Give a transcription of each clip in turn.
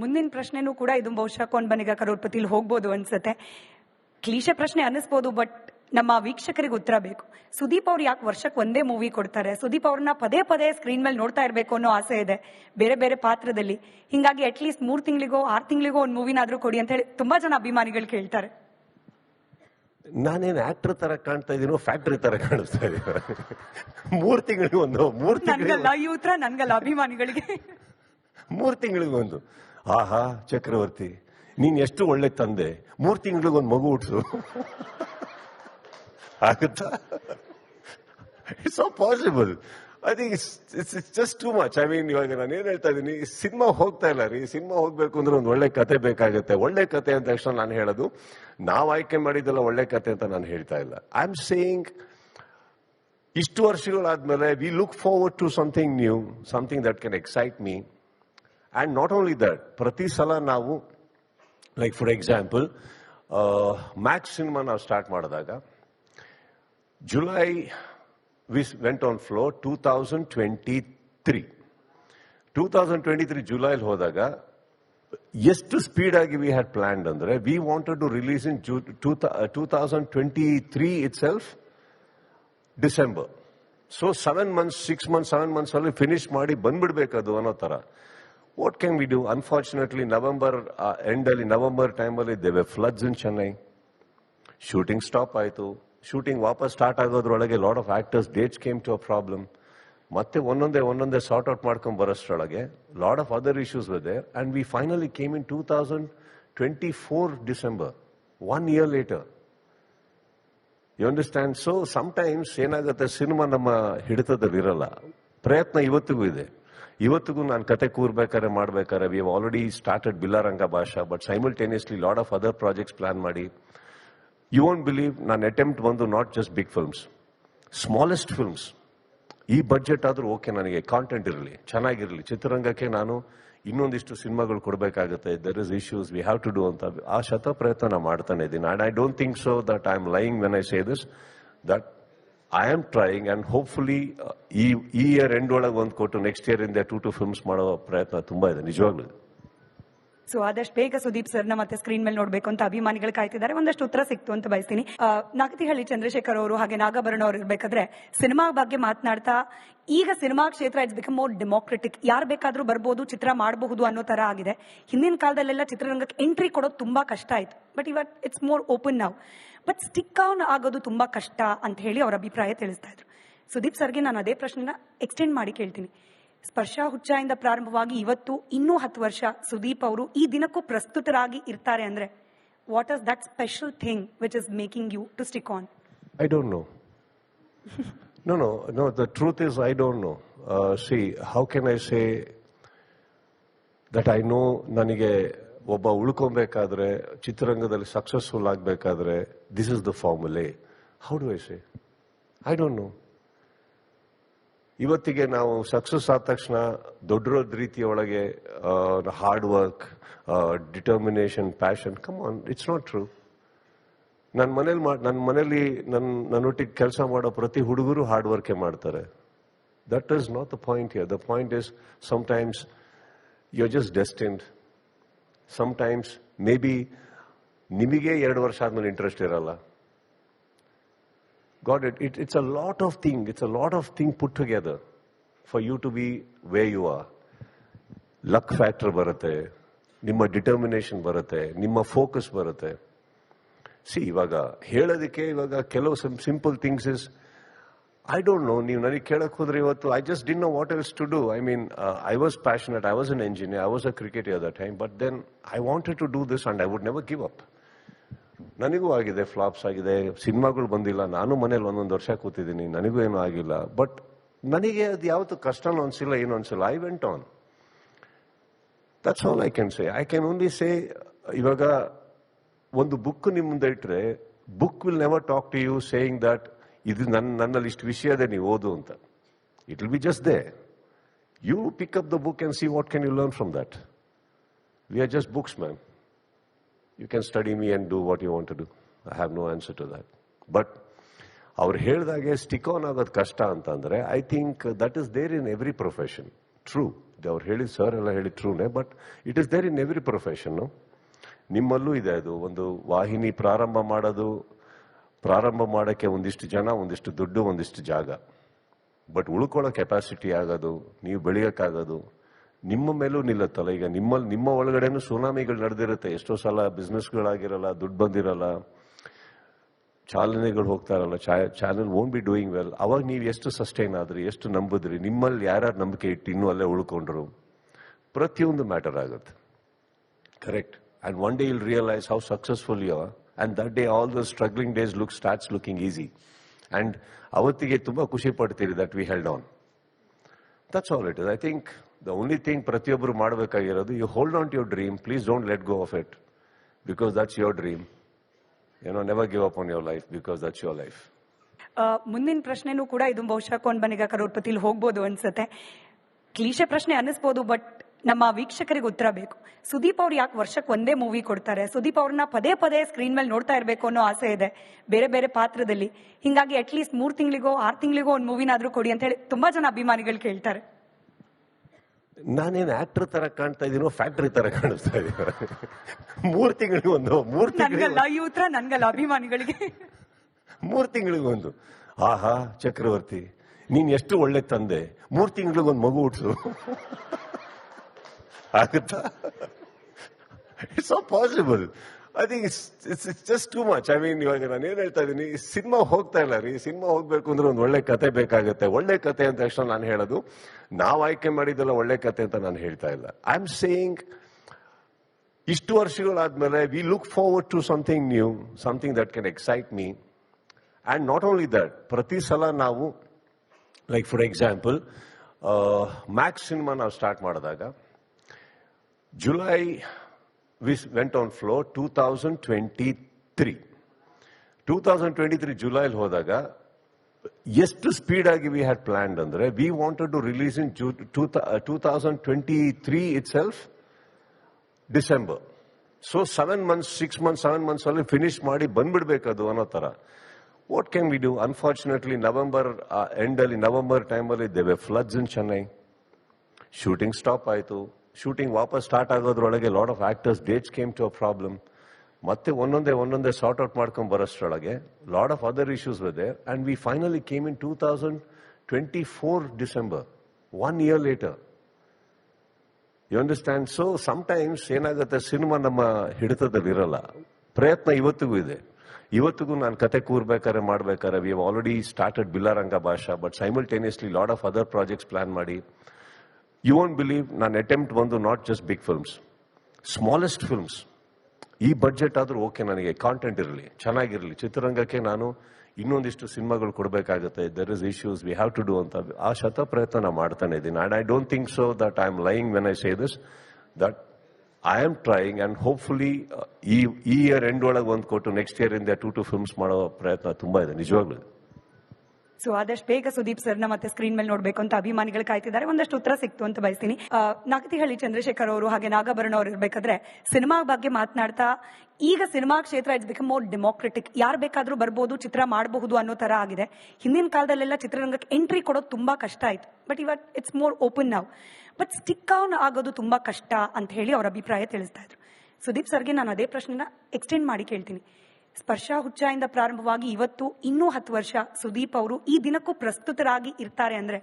ಮುಂದಿನ ಪ್ರಶ್ನೆನೂ ಕೂಡ ಇದು ಬಹುಶಃ ಕೊಂಡ್ ಬನಿಗ ಕರೋಡ್ಪತಿಲಿ ಹೋಗ್ಬೋದು ಅನ್ಸುತ್ತೆ. ಕ್ಲೀಶೆ ಪ್ರಶ್ನೆ ಅನ್ನಿಸ್ಬೋದು ಬಟ್ ನಮ್ಮ ವೀಕ್ಷಕರಿಗೆ ಉತ್ತರ ಬೇಕು. ಸುದೀಪ್ ಅವ್ರು ಯಾಕೆ ವರ್ಷಕ್ಕೆ ಒಂದೇ ಮೂವಿ ಕೊಡ್ತಾರೆ? ಸುದೀಪ್ ಅವ್ರನ್ನ ಪದೇ ಪದೇ ಸ್ಕ್ರೀನ್ ಮೇಲೆ ನೋಡ್ತಾ ಇರಬೇಕು ಅನ್ನೋ ಆಸೆ ಇದೆ ಬೇರೆ ಬೇರೆ ಪಾತ್ರದಲ್ಲಿ. ಹಿಂಗಾಗಿ ಅಟ್ಲೀಸ್ಟ್ ಮೂರು ತಿಂಗಳಿಗೋ ಆರು ತಿಂಗಳಿಗೋ ಒಂದು ಮೂವಿನಾದ್ರೂ ಕೊಡಿ ಅಂತ ಹೇಳಿ ತುಂಬಾ ಜನ ಅಭಿಮಾನಿಗಳು ಕೇಳ್ತಾರೆ. ನಾನೇನು ಆಕ್ಟರ್ ತರ ಕಾಣ್ತಾ ಇದೀನೋ ಫ್ಯಾಕ್ಟ್ರಿ ತರ ಕಾಣಿಸ್ತಾ ಇದೀನಿ? ಮೂರ್ ತಿಂಗಳಿಗೆ ಒಂದು ಮೂರ್ ತಿಂಗಳಿಗೆ ಈ ಉತ್ತರ ನನ್ಗಲ್ಲ ಅಭಿಮಾನಿಗಳಿಗೆ. ಮೂರ್ ತಿಂಗಳಿಗೊಂದು. ಆಹಾ, ಚಕ್ರವರ್ತಿ, ನೀನ್ ಎಷ್ಟು ಒಳ್ಳೆ ತಂದೆ. ಮೂರು ತಿಂಗಳಿಗೊಂದು ಮಗು ಹುಟ್ಸು. ಆಗುತ್ತಾ? It's so possible I it's just too much I mean ಇವಾಗ ನಾನು ಏನ್ ಹೇಳ್ತಾ ಇದ್ದೀನಿ ಸಿನಿಮಾ ಹೋಗ್ತಾ ಇಲ್ಲ ರೀ. ಸಿನಿಮಾ ಹೋಗ್ಬೇಕು ಅಂದ್ರೆ ಒಂದು ಒಳ್ಳೆ ಕತೆ ಬೇಕಾಗುತ್ತೆ. ಒಳ್ಳೆ ಕತೆ ಅಂತ ತಕ್ಷಣ ನಾನು ಹೇಳೋದು, ನಾವು ಆಯ್ಕೆ ಮಾಡಿದ್ದೆಲ್ಲ ಒಳ್ಳೆ ಕತೆ ಅಂತ ನಾನು ಹೇಳ್ತಾ ಇಲ್ಲ. ಐ ಆಮ್ ಸೇಯಿಂಗ್ ಇಷ್ಟು ವರ್ಷಗಳಾದ್ಮೇಲೆ we look forward to something new something that can excite me and not only that ಪ್ರತಿ ಸಲ ನಾವು like for example Max cinema ನಾವು ಸ್ಟಾರ್ಟ್ ಮಾಡಿದಾಗ July we went on floor two thousand twenty three two thousand twenty three ಜುಲೈಲಿ ಹೋದಾಗ, ಎಷ್ಟು speed ಆಗಿ we had planned ಅಂದ್ರೆ we wanted to release in zoo two thousand twenty three itself December so seven months six months seven months ಅಲ್ಲಿ finish ಮಾಡಿ ಬಂದ್ಬಿಡ್ಬೇಕದು ಅನ್ನೋ ತರ. What can we do unfortunately November ಎಂಡಲ್ಲಿ November ಟೈಮಲ್ಲಿ there were floods in Chennai shooting stop ಆಯಿತು. Shooting ವಾಪಸ್ start ಆಗೋದ್ರೊಳಗೆ lot of actors dates came to a problem ಮತ್ತೆ ಒಂದೊಂದೇ ಒಂದೊಂದೇ ಸಾರ್ಟ್ ಔಟ್ ಮಾಡ್ಕೊಂಡು ಬರೋಷ್ಟರೊಳಗೆ ಲಾಡ್ ಆಫ್ ಅದರ್ ಇಶ್ಯೂಸ್ ಇದೆ and we finally came in two thousand twenty four December one year later you understand so times ಏನಾಗುತ್ತೆ? Cinema ನಮ್ಮ ಹಿಡಿತದಲ್ಲಿರಲ್ಲ. ಪ್ರಯತ್ನ ಇವತ್ತಿಗೂ ಇದೆ. ಇವತ್ತಿಗೂ ನಾನು ಕತೆ ಕೂರ್ಬೇಕಾದ್ರೆ ಮಾಡ್ಬೇಕಾದ್ರೆ V already started Billa Ranga Baasha but simultaneously lot of other projects plan ಮಾಡಿ. ಯು ವೋಂಟ್ ಬಿಲೀವ್ ನಾನು ಅಟೆಂಪ್ಟ್ ಬಂದು not just big films smallest films ಈ ಬಜೆಟ್ ಆದರೂ ಓಕೆ ನನಗೆ ಕಾಂಟೆಂಟ್ ಇರಲಿ, ಚೆನ್ನಾಗಿರಲಿ. ಚಿತ್ರರಂಗಕ್ಕೆ ನಾನು ಇನ್ನೊಂದಿಷ್ಟು ಸಿನಿಮಾಗಳು ಕೊಡಬೇಕಾಗುತ್ತೆ. There is issues we have to do ಅಂತ. ಆ ಶತ ಪ್ರಯತ್ನ ಮಾಡ್ತಾನೆ ಇದ್ದೀನಿ. I don't think so that I am lying when I say this that I am trying and hopefully ಈ ಈ ಇಯರ್ ಎಂಡ್ ಒಳಗೆ ಒಂದು ಕೊಟ್ಟು ನೆಕ್ಸ್ಟ್ ಇಯರ್ ಇಂದ ಟೂ ಟು ಫಿಲ್ಮ್ಸ್ ಮಾಡೋ ಪ್ರಯತ್ನ ತುಂಬ ಇದೆ, ನಿಜವಾಗ್ಲೂ ಸೊ ಆದಷ್ಟು ಬೇಗ ಸುದೀಪ್ ಸರ್ನ ಮತ್ತೆ ಸ್ಕ್ರೀನ್ ಮೇಲೆ ನೋಡಬೇಕು ಅಂತ ಅಭಿಮಾನಿಗಳು ಕಾಯ್ತಿದ್ದಾರೆ. ಒಂದಷ್ಟು ಉತ್ತರ ಸಿಕ್ತು ಅಂತ ಬಯಸ್ತೀನಿ. ನಾಗತಿಹಳ್ಳಿ ಚಂದ್ರಶೇಖರ್ ಅವರು ಹಾಗೆ ನಾಗಾಭರಣ ಅವರು ಇರಬೇಕಾದ್ರೆ ಸಿನಿಮಾ ಬಗ್ಗೆ ಮಾತನಾಡ್ತಾ ಈಗ ಸಿನಿಮಾ ಕ್ಷೇತ್ರ ಇಟ್ಸ್ ಬಿಕಮ್ ಮೋರ್ ಡೆಮೋಕ್ರೆಟಿಕ್ ಯಾರು ಬೇಕಾದ್ರೂ ಬರ್ಬೋದು, ಚಿತ್ರ ಮಾಡಬಹುದು ಅನ್ನೋ ತರ ಆಗಿದೆ. ಹಿಂದಿನ ಕಾಲದಲ್ಲೆಲ್ಲ ಚಿತ್ರರಂಗಕ್ಕೆ ಎಂಟ್ರಿ ಕೊಡೋದು ತುಂಬಾ ಕಷ್ಟ ಆಯ್ತು. ಬಟ್ ಇವತ್ ಇಟ್ಸ್ ಮೋರ್ ಓಪನ್ ನಾವು ಬಟ್ ಸ್ಟಿಕ್ ಆನ್ ಆಗೋದು ತುಂಬಾ ಕಷ್ಟ ಅಂತ ಹೇಳಿ ಅವರ ಅಭಿಪ್ರಾಯ ತಿಳಿಸ್ತಾ ಇದ್ರು. ಸುದೀಪ್ ಸರ್ಗೆ ನಾನು ಅದೇ ಪ್ರಶ್ನೆನ ಎಕ್ಸ್ಟೆಂಡ್ ಮಾಡಿ ಕೇಳ್ತೀನಿ. ಸ್ಪರ್ಶ ಹುಚ್ಚಾಯಿಂದ ಪ್ರಾರಂಭವಾಗಿ ಇವತ್ತು ಇನ್ನೂ ಹತ್ತು ವರ್ಷ ಸುದೀಪ್ ಅವರು ಈ ದಿನಕ್ಕೂ ಪ್ರಸ್ತುತರಾಗಿ ಇರ್ತಾರೆ ಅಂದ್ರೆ what was that special thing which is making you to stick on I don't know no, no, no. The truth is, I don't know. Uh, see, how can I say that I ನನಗೆ ಒಬ್ಬ ಉಳ್ಕೊಬೇಕಾದ್ರೆ ಚಿತ್ರರಂಗದಲ್ಲಿ successful ಆಗಬೇಕಾದ್ರೆ this is the formula how do I say I don't know ಇವತ್ತಿಗೆ ನಾವು success ಆದ ತಕ್ಷಣ ದೊಡ್ಡ ರೀತಿಯ ಒಳಗೆ hard work determination passion come on it's not true ನನ್ನ ಮನೇಲಿ ನನ್ನ ಮನೇಲಿ ನನ್ನ ನನ್ನೊಟ್ಟಿಗೆ ಕೆಲಸ ಮಾಡೋ ಪ್ರತಿ ಹುಡುಗರು ಹಾರ್ಡ್ ವರ್ಕೇ ಮಾಡ್ತಾರೆ. That is not the point here the point is sometimes you are just destined sometimes maybe ನಿಮಗೆ ಎರಡು ವರ್ಷ ಆದ್ಮೇಲೆ ಇಂಟ್ರೆಸ್ಟ್ ಇರಲ್ಲ. God it it it's a lot of thing it's a lot of thing put together for you to be way you are luck factor ಬರುತ್ತೆ ನಿಮ್ಮ determination ಬರುತ್ತೆ ನಿಮ್ಮ focus ಬರುತ್ತೆ ಸಿ ಇವಾಗ ಹೇಳೋದಕ್ಕೆ ಇವಾಗ ಕೆಲವು simple things is I don't know ನೀವು ನನಗೆ ಕೇಳಕ್ ಹೋದ್ರೆ ಇವತ್ತು I just didn't know what else to do I mean I was passionate I was an engineer I was a cricket at the time but then I wanted to do this and I would never give up ನನಗೂ ಆಗಿದೆ, flops ಆಗಿದೆ, ಸಿನಿಮಾಗಳು ಬಂದಿಲ್ಲ, ನಾನು ಮನೇಲಿ ಒಂದೊಂದು ವರ್ಷ ಕೂತಿದ್ದೀನಿ, ನನಗೂ ಏನೂ ಆಗಿಲ್ಲ. ಬಟ್ ನನಗೆ ಅದು ಯಾವತ್ತು ಕಷ್ಟನೂ ಅನ್ಸಿಲ್ಲ, ಏನು ಅನ್ಸಿಲ್ಲ. I went on that's all I can say I can only say ಇವಾಗ ಒಂದು ಬುಕ್ ನಿಮ್ಮ ಮುಂದೆ ಇಟ್ಟರೆ book will never talk to you saying that ಇದು ನನ್ನ ನನ್ನಲ್ಲಿ ಇಷ್ಟು ವಿಷಯ ಅದೇ ನೀವು ಓದು ಅಂತ. It will be just they you pick up the book and see what can you learn from that we are just books ma'am you can study me and do what you want to do I have no answer to that but ಅವ್ರು ಹೇಳಿದಾಗೆ stick on ಆಗೋದು ಕಷ್ಟ ಅಂತಂದ್ರೆ I think that is there in every profession true ಅವ್ರು ಹೇಳಿದ sir ಎಲ್ಲ ಹೇಳಿ ಟ್ರೂನೇ but it is there in every profession ನಿಮ್ಮಲ್ಲೂ ಇದೆ ಅದು. ಒಂದು ವಾಹಿನಿ ಪ್ರಾರಂಭ ಮಾಡೋದು, ಪ್ರಾರಂಭ ಮಾಡೋಕ್ಕೆ ಒಂದಿಷ್ಟು ಜನ, ಒಂದಿಷ್ಟು ದುಡ್ಡು, ಒಂದಿಷ್ಟು ಜಾಗ. ಬಟ್ ಉಳ್ಕೊಳ್ಳೋ ಕೆಪಾಸಿಟಿ ಆಗೋದು, ನೀವು ಬೆಳೆಯೋಕ್ಕಾಗೋದು ನಿಮ್ಮ ಮೇಲೂ ನಿಲ್ಲತ್ತಲ್ಲ. ಈಗ ನಿಮ್ಮಲ್ಲಿ ನಿಮ್ಮ ಒಳಗಡೆನೂ ಸುನಾಮಿಗಳು ನಡೆದಿರುತ್ತೆ. ಎಷ್ಟೋ ಸಲ ಬಿಸ್ನೆಸ್ಗಳಾಗಿರಲ್ಲ ದುಡ್ಡು ಬಂದಿರಲ್ಲ, ಚಾಲನೆಗಳು ಹೋಗ್ತಾ ಇರಲ್ಲ channel own be doing well ಅವಾಗ ನೀವು ಎಷ್ಟು ಸಸ್ಟೈನ್ ಆದ್ರಿ, ಎಷ್ಟು ನಂಬಿದ್ರಿ? ನಿಮ್ಮಲ್ಲಿ ಯಾರ್ಯಾರು ನಂಬಿಕೆ ಇಟ್ಟು ಇನ್ನೂ ಅಲ್ಲೇ ಉಳ್ಕೊಂಡ್ರು? ಪ್ರತಿಯೊಂದು ಮ್ಯಾಟರ್ ಆಗುತ್ತೆ. Correct and one day I'll realize how successful you and that day all the struggling days look starts looking easy and ಅವತ್ತಿಗೆ ತುಂಬಾ ಖುಷಿ ಪಡ್ತೀರಿ that we held on that's all it is I think the only thing ಪ್ರತಿಯೊಬ್ಬರು ಮಾಡಬೇಕಾಗಿರೋದು you hold on to your dream please don't let go of it because that's your dream ಏನೋ never give up on your life because that's your life ಮುಂದಿನ ಪ್ರಶ್ನೆನೂ ಕೂಡ ಇದು ಬಹುಶಃ cone ಬನಿಗ ಕರೋಡ್ಪತಿಲಿ ಹೋಗ್ಬೋದು ಅನ್ಸುತ್ತೆ. ಕ್ಲೀಶೆ ಪ್ರಶ್ನೆ ಅನ್ನಿಸ್ಬೋದು, ಬಟ್ ನಮ್ಮ ವೀಕ್ಷಕರಿಗೆ ಉತ್ತರ ಬೇಕು. ಸುದೀಪ್ ಅವ್ರು ಯಾಕೆ ವರ್ಷಕ್ಕೆ ಒಂದೇ ಮೂವಿ ಕೊಡ್ತಾರೆ? ಸುದೀಪ್ ಅವ್ರನ್ನ ಪದೇ ಪದೇ ಸ್ಕ್ರೀನ್ ಮೇಲೆ ನೋಡ್ತಾ ಇರಬೇಕು ಅನ್ನೋ ಆಸೆ ಇದೆ, ಬೇರೆ ಬೇರೆ ಪಾತ್ರದಲ್ಲಿ. ಹಿಂಗಾಗಿ ಅಟ್ಲೀಸ್ಟ್ ಮೂರು ತಿಂಗಳಿಗೋ, ಆರು ತಿಂಗಳಿಗೋ ಒಂದು ಮೂವಿನಾದ್ರೂ ಕೊಡಿ ಅಂತ ಹೇಳಿ ತುಂಬಾ ಜನ ಅಭಿಮಾನಿಗಳು ಕೇಳ್ತಾರೆ. ನಾನೇನು ಆಕ್ಟರ್ ತರ ಕಾಣ್ತಾ ಇದೀನೋ ಫ್ಯಾಕ್ಟ್ರಿ ತರ ಕಾಣಿಸ್ತಾ ಇದೀನ. ಮೂರ್ ತಿಂಗಳಿಗೆ ಒಂದು ಮೂರ್ ತಿಂಗಳ ತಿಂಗಳಿಗೆ ಉತ್ತರ ನನ್ಗಲ್ಲ ಅಭಿಮಾನಿಗಳಿಗೆ. ಮೂರ್ ತಿಂಗಳಿಗೆ ಒಂದು. ಆಹಾ ಚಕ್ರವರ್ತಿ ನೀನ್ ಎಷ್ಟು ಒಳ್ಳೆ ತಂದೆ. ಮೂರ್ ತಿಂಗಳಿಗೆ ಒಂದು ಮಗು ಹುಟ್ಸು. ಆಗುತ್ತಾ? It's possible I think it's it's just too much I mean ಇವಾಗ ನಾನು ಏನ್ ಹೇಳ್ತಾ ಇದ್ದೀನಿ ಈ ಸಿನಿಮಾ ಹೋಗ್ತಾ ಇಲ್ಲ ರೀ. ಸಿನಿಮಾ ಹೋಗ್ಬೇಕು ಅಂದ್ರೆ ಒಂದು ಒಳ್ಳೆ ಕತೆ ಬೇಕಾಗುತ್ತೆ. ಒಳ್ಳೆ ಕತೆ ಅಂತ ತಕ್ಷಣ ನಾನು ಹೇಳೋದು, ನಾವು ಆಯ್ಕೆ ಮಾಡಿದ್ದೆಲ್ಲ ಒಳ್ಳೆ ಕತೆ ಅಂತ ನಾನು ಹೇಳ್ತಾ ಇಲ್ಲ. ಐ ಆಮ್ ಸೇಯಿಂಗ್ ಇಷ್ಟು ವರ್ಷಗಳಾದ್ಮೇಲೆ we look forward to something new something that can excite me and not only that ಪ್ರತಿ ಸಲ ನಾವು like for example Max cinema ನಾವು ಸ್ಟಾರ್ಟ್ ಮಾಡಿದಾಗ July we went on floor two thousand twenty three two thousand twenty three ಜುಲೈಲಿ ಹೋದಾಗ ಎಷ್ಟು speed ಆಗಿ we had planned ಅಂದ್ರೆ we wanted to release in two thousand twenty three it December so seven months six months seven months ಅಲ್ಲಿ finish ಮಾಡಿ ಬಂದ್ಬಿಡ್ಬೇಕದು ಅನ್ನೋ ತರ what can we do unfortunately November ಎಂಡಲ್ಲಿ November ಟೈಮಲ್ಲಿ there were floods in Chennai shooting stop ಆಯಿತು. Shooting ವಾಪಸ್ start ಆಗೋದ್ರೊಳಗೆ lot of actors dates came to a problem ಮತ್ತೆ ಒಂದೊಂದೇ ಒಂದೊಂದೇ ಸಾರ್ಟ್ ಔಟ್ ಮಾಡ್ಕೊಂಡ್ ಬರೋಷ್ಟ್ರೊಳಗೆ ಲಾಟ್ ಆಫ್ ಅದರ್ ಇಶ್ಯೂಸ್ ಇದೆ and we finally came in two thousand twenty four December one year later you understand so times ಏನಾಗುತ್ತೆ? Cinema ನಮ್ಮ ಹಿಡಿತದಲ್ಲಿ ಇರಲ್ಲ. ಪ್ರಯತ್ನ ಇವತ್ತಿಗೂ ಇದೆ. ಇವತ್ತಿಗೂ ನಾನು ಕತೆ ಕೂರ್ಬೇಕಾದ್ರೆ ಮಾಡ್ಬೇಕಾದ್ರೆ ವಿ ಆಲ್ರೆಡಿ ಸ್ಟಾರ್ಟೆಡ್ ಬಿಲ್ಲಾರಂಗ ಭಾಷಾ but simultaneously lot of other projects plan ಮಾಡಿ. ಯು ವೋಂಟ್ ಬಿಲೀವ್ ನಾನು ಅಟೆಂಪ್ಟ್ ಬಂದು not just big films smallest films ಈ ಬಡ್ಜೆಟ್ ಆದರೂ ಓಕೆ ನನಗೆ ಕಾಂಟೆಂಟ್ ಇರಲಿ, ಚೆನ್ನಾಗಿರಲಿ. ಚಿತ್ರರಂಗಕ್ಕೆ ನಾನು ಇನ್ನೊಂದಿಷ್ಟು ಸಿನಿಮಾಗಳು ಕೊಡಬೇಕಾಗುತ್ತೆ. There is issues we have to do ಅಂತ ಆ ಶತ ಪ್ರಯತ್ನ ನಾನು ಮಾಡ್ತಾನೆ ಇದ್ದೀನಿ. And I don't think so that I am lying when I say this that I am trying and hopefully ಈ ಈ ಇಯರ್ ಎಂಡ್ ಒಳಗೆ ಒಂದು ಕೊಟ್ಟು ನೆಕ್ಸ್ಟ್ ಇಯರ್ ಇಂದ ಟೂ ಟು ಫಿಲ್ಮ್ಸ್ ಮಾಡೋ ಪ್ರಯತ್ನ ತುಂಬ ಇದೆ. ನಿಜವಾಗ್ಲೂ ಸೊ ಆದಷ್ಟು ಬೇಗ ಸುದೀಪ್ ಸರ್ನ ಮತ್ತೆ ಸ್ಕ್ರೀನ್ ಮೇಲೆ ನೋಡಬೇಕು ಅಂತ ಅಭಿಮಾನಿಗಳು ಕಾಯ್ತಿದ್ದಾರೆ. ಒಂದಷ್ಟು ಉತ್ತರ ಸಿಕ್ತು ಅಂತ ಬಯಸ್ತೀನಿ. ನಾಗತಿಹಳ್ಳಿ ಚಂದ್ರಶೇಖರ್ ಅವರು ಹಾಗೆ ನಾಗಾಭರಣ ಅವರು ಇರಬೇಕಾದ್ರೆ ಸಿನಿಮಾ ಬಗ್ಗೆ ಮಾತನಾಡ್ತಾ ಈಗ ಸಿನಿಮಾ ಕ್ಷೇತ್ರ ಇಟ್ಸ್ ಬಿಕಮ್ ಮೋರ್ ಡೆಮೋಕ್ರೆಟಿಕ್ ಯಾರು ಬೇಕಾದರೂ ಬರ್ಬೋದು, ಚಿತ್ರ ಮಾಡಬಹುದು ಅನ್ನೋ ತರ ಆಗಿದೆ. ಹಿಂದಿನ ಕಾಲದಲ್ಲೆಲ್ಲ ಚಿತ್ರರಂಗಕ್ಕೆ ಎಂಟ್ರಿ ಕೊಡೋದು ತುಂಬಾ ಕಷ್ಟ ಆಯ್ತು. ಬಟ್ ಇವಾಗ ಇಟ್ಸ್ ಮೋರ್ ಓಪನ್ ನಾವು ಬಟ್ ಸ್ಟಿಕ್ ಆನ್ ಆಗೋದು ತುಂಬಾ ಕಷ್ಟ ಅಂತ ಹೇಳಿ ಅವ್ರ ಅಭಿಪ್ರಾಯ ತಿಳಿಸ್ತಾ ಇದ್ರು. ಸುದೀಪ್ ಸರ್ಗೆ ನಾನು ಅದೇ ಪ್ರಶ್ನೆನ ಎಕ್ಸ್ಟೆಂಡ್ ಮಾಡಿ ಕೇಳ್ತೀನಿ. ಸ್ಪರ್ಶ ಹುಚ್ಚಾಯಿಂದ ಪ್ರಾರಂಭವಾಗಿ ಇವತ್ತು ಇನ್ನೂ ಹತ್ತು ವರ್ಷ ಸುದೀಪ್ ಅವರು ಈ ದಿನಕ್ಕೂ ಪ್ರಸ್ತುತರಾಗಿ ಇರ್ತಾರೆ ಅಂದ್ರೆ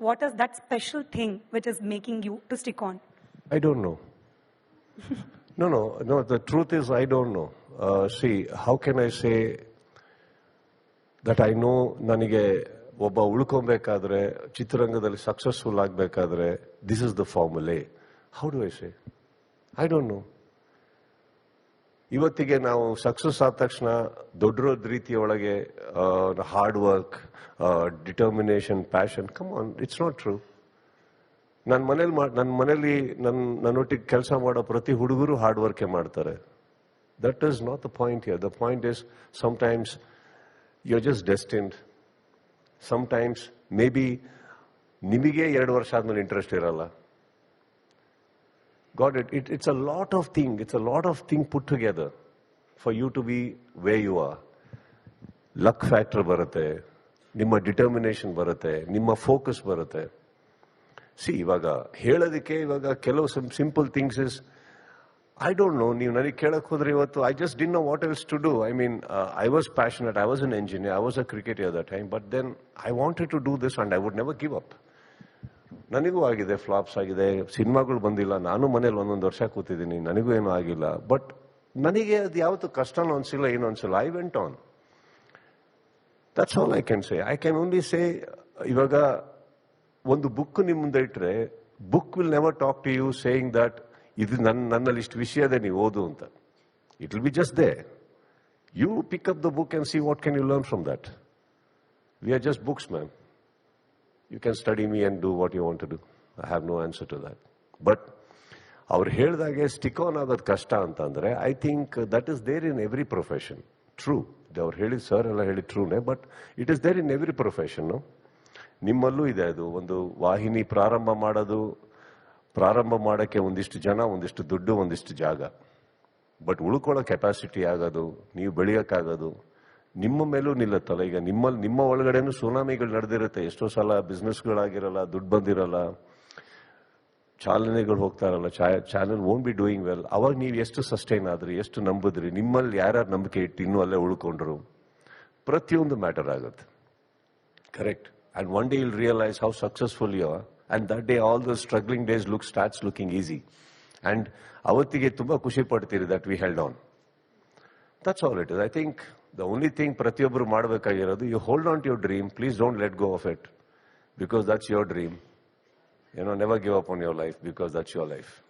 what is that special thing which is making you to stick on I don't know no no no. The truth is, I don't know. Uh, see, how can I say that I ನನಗೆ ಒಬ್ಬ ಉಳ್ಕೊಬೇಕಾದ್ರೆ ಚಿತ್ರರಂಗದಲ್ಲಿ successful ಆಗಬೇಕಾದ್ರೆ this is the formula how do I say I don't know ಇವತ್ತಿಗೆ ನಾವು success ಆದ ತಕ್ಷಣ ದೊಡ್ಡ ರೀತಿಯ ಒಳಗೆ hard work determination passion come on it's not true ನನ್ನ ಮನೇಲಿ ನನ್ನ ಮನೇಲಿ ನನ್ನ ನನ್ನೊಟ್ಟಿಗೆ ಕೆಲಸ ಮಾಡೋ ಪ್ರತಿ ಹುಡುಗರು ಹಾರ್ಡ್ ವರ್ಕೇ ಮಾಡ್ತಾರೆ. That is not the point here the point is sometimes you are just destined sometimes maybe ನಿಮಗೆ ಎರಡು ವರ್ಷ ಆದಮೇಲೆ ಇಂಟ್ರೆಸ್ಟ್ ಇರಲ್ಲ. God it it it's a lot of thing it's a lot of thing put together for you to be way you are luck factor ಬರುತ್ತೆ ನಿಮ್ಮ determination ಬರುತ್ತೆ ನಿಮ್ಮ focus ಬರುತ್ತೆ ಸಿ ಇವಾಗ ಹೇಳೋದಕ್ಕೆ ಇವಾಗ ಕೆಲವು simple things is I don't know ನೀವು ನನಗೆ ಕೇಳಕ್ ಹೋದ್ರೆ ಇವತ್ತು I just didn't know what else to do I mean I was passionate I was an engineer I was a cricket at the time but then I wanted to do this and I would never give up ನನಗೂ ಆಗಿದೆ, flops ಆಗಿದೆ, ಸಿನಿಮಾಗಳು ಬಂದಿಲ್ಲ, ನಾನು ಮನೇಲಿ ಒಂದೊಂದು ವರ್ಷ ಕೂತಿದ್ದೀನಿ, ನನಗೂ ಏನೂ ಆಗಿಲ್ಲ, ಬಟ್ ನನಗೆ ಅದು ಯಾವತ್ತು ಕಷ್ಟನೂ ಅನಿಸಿಲ್ಲ, ಏನು ಅನಿಸಿಲ್ಲ. I went on that's all I can say I can only say ಇವಾಗ ಒಂದು ಬುಕ್ ನಿಮ್ಮ ಮುಂದೆ ಇಟ್ಟರೆ book will never talk to you saying that ಇದು ನನ್ನ ನನ್ನಲ್ಲಿ ಇಷ್ಟು ವಿಷಯ ಅದೇ ನೀವು ಓದು ಅಂತ. It will be just they you pick up the book and see what can you learn from that we are just books ma'am you can study me and do what you want to do I have no answer to that but ಅವ್ರು ಹೇಳಿದಾಗೆ stick on ಆಗೋದು ಕಷ್ಟ ಅಂತಂದ್ರೆ I think that is there in every profession true ಅವ್ರು ಹೇಳಿದ sir ಎಲ್ಲ ಹೇಳಿ ಟ್ರೂನೇ but it is there in every profession ನಿಮ್ಮಲ್ಲೂ ಇದೆ ಅದು. ಒಂದು ವಾಹಿನಿ ಪ್ರಾರಂಭ ಮಾಡೋದು, ಪ್ರಾರಂಭ ಮಾಡೋಕ್ಕೆ ಒಂದಿಷ್ಟು ಜನ, ಒಂದಿಷ್ಟು ದುಡ್ಡು, ಒಂದಿಷ್ಟು ಜಾಗ. ಬಟ್ ಉಳ್ಕೊಳ್ಳೋ ಕೆಪಾಸಿಟಿ ಆಗೋದು, ನೀವು ಬೆಳೆಯೋಕ್ಕಾಗೋದು ನಿಮ್ಮ ಮೇಲೂ ನಿಲ್ಲತ್ತಲ್ಲ. ಈಗ ನಿಮ್ಮಲ್ಲಿ ನಿಮ್ಮ ಒಳಗಡೆನೂ ಸುನಾಮಿಗಳು ನಡೆದಿರುತ್ತೆ. ಎಷ್ಟೋ ಸಲ ಬಿಸ್ನೆಸ್ಗಳಾಗಿರಲ್ಲ ದುಡ್ಡು ಬಂದಿರಲ್ಲ, ಚಾಲನೆಗಳು ಹೋಗ್ತಾ ಇರಲ್ಲ channel won't be doing well ಅವಾಗ ನೀವು ಎಷ್ಟು ಸಸ್ಟೈನ್ ಆದ್ರಿ, ಎಷ್ಟು ನಂಬಿದ್ರಿ? ನಿಮ್ಮಲ್ಲಿ ಯಾರ್ಯಾರು ನಂಬಿಕೆ ಇಟ್ಟು ಇನ್ನೂ ಅಲ್ಲೇ ಉಳ್ಕೊಂಡ್ರು? ಪ್ರತಿಯೊಂದು ಮ್ಯಾಟರ್ ಆಗುತ್ತೆ. Correct and one day you'll realise how successful you and that day all the struggling days look starts looking easy and ಅವತ್ತಿಗೆ ತುಂಬಾ ಖುಷಿ ಪಡ್ತೀರಿ that we held on that's all it is I think the only thing ಪ್ರತಿಯೊಬ್ಬರು ಮಾಡಬೇಕಾಗಿರೋದು you hold on to your dream please don't let go of it because that's your dream you know, never give up on your life because that's your life.